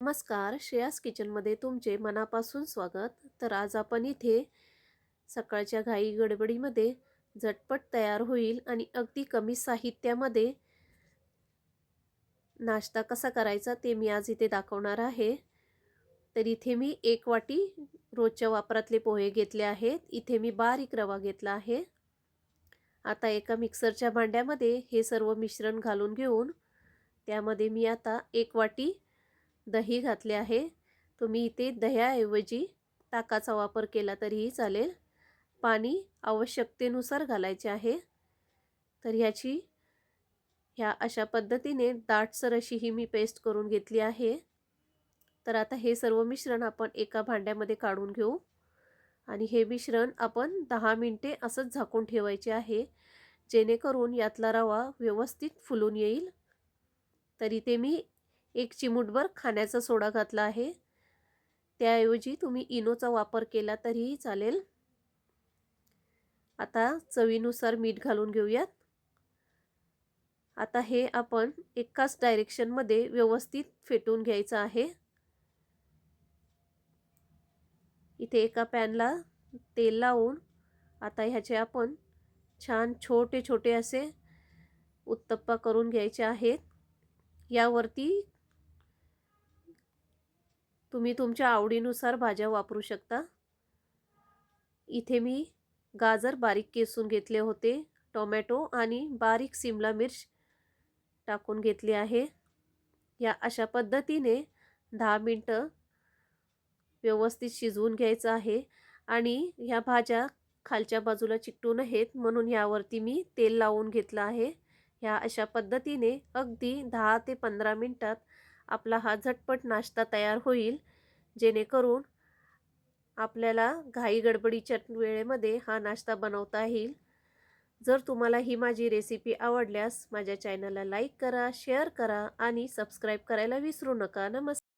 नमस्कार श्रेयास किचनमध्ये तुमचे मनापासून स्वागत. तर आज आपण इथे सकाळच्या घाई गडबडीमध्ये झटपट तयार होईल आणि अगदी कमी साहित्यामध्ये नाश्ता कसा करायचा ते मी आज इथे दाखवणार आहे. तर इथे मी एक वाटी रोजच्या वापरातले पोहे घेतले आहेत. इथे मी बारीक रवा घेतला आहे. आता एका मिक्सरच्या भांड्यामध्ये हे सर्व मिश्रण घालून घेऊन त्यामध्ये मी आता एक वाटी दही घातले आहे. तुम्ही इथे दह्याऐवजी ताकाचा वापर केला तरीही चालेल. पाणी आवश्यकतेनुसार घालायचे आहे. तर ह्याची ह्या अशा पद्धतीने दाटसर अशी ही मी पेस्ट करून घेतली आहे. तर आता हे सर्व मिश्रण आपण एका भांड्यामध्ये काढून घेऊ. आणि हे मिश्रण आपण दहा मिनटे असंच झाकून ठेवायचे आहे. जेणेकरून यातला रवा व्यवस्थित फुलून येईल. तर इथे मी एक चिमूटभर खाण्याचा सोडा घातला आहे. त्याऐवजी तुम्ही इनोचा वापर केला तरीही चालेल. आता चवीनुसार मीठ घालून घेऊयात. आता हे आपण एकाच डायरेक्शनमध्ये व्यवस्थित फेटून घ्यायचं आहे. इथे एका पॅनला तेल लावून आता ह्याचे आपण छान छोटे छोटे असे उत्तप्पा करून घ्यायचे आहेत. यावरती तुम्ही तुमच्या आवडीनुसार भाज्या वापरू शकता. इथे मी गाजर बारीक केसून घेतले होते. टोमॅटो आणि बारीक सिमला मिर्च टाकून घेतली आहे. या अशा पद्धतीने दहा मिनटं व्यवस्थित शिजवून घ्यायचं आहे आणि ह्या भाज्या खालच्या बाजूला चिकटून आहेत म्हणून यावरती मी तेल लावून घेतलं आहे. ह्या अशा पद्धतीने अगदी दहा ते पंधरा मिनटात आपला हा झटपट नाश्ता तयार होईल. जेणेकरून आपल्याला घाई गडबडीच्या वेळेमध्ये हा नाश्ता बनवता येईल. जर तुम्हाला ही माझी रेसिपी आवडल्यास माझ्या चॅनलला लाईक करा शेअर करा आणि सबस्क्राईब करायला विसरू नका. नमस्कार.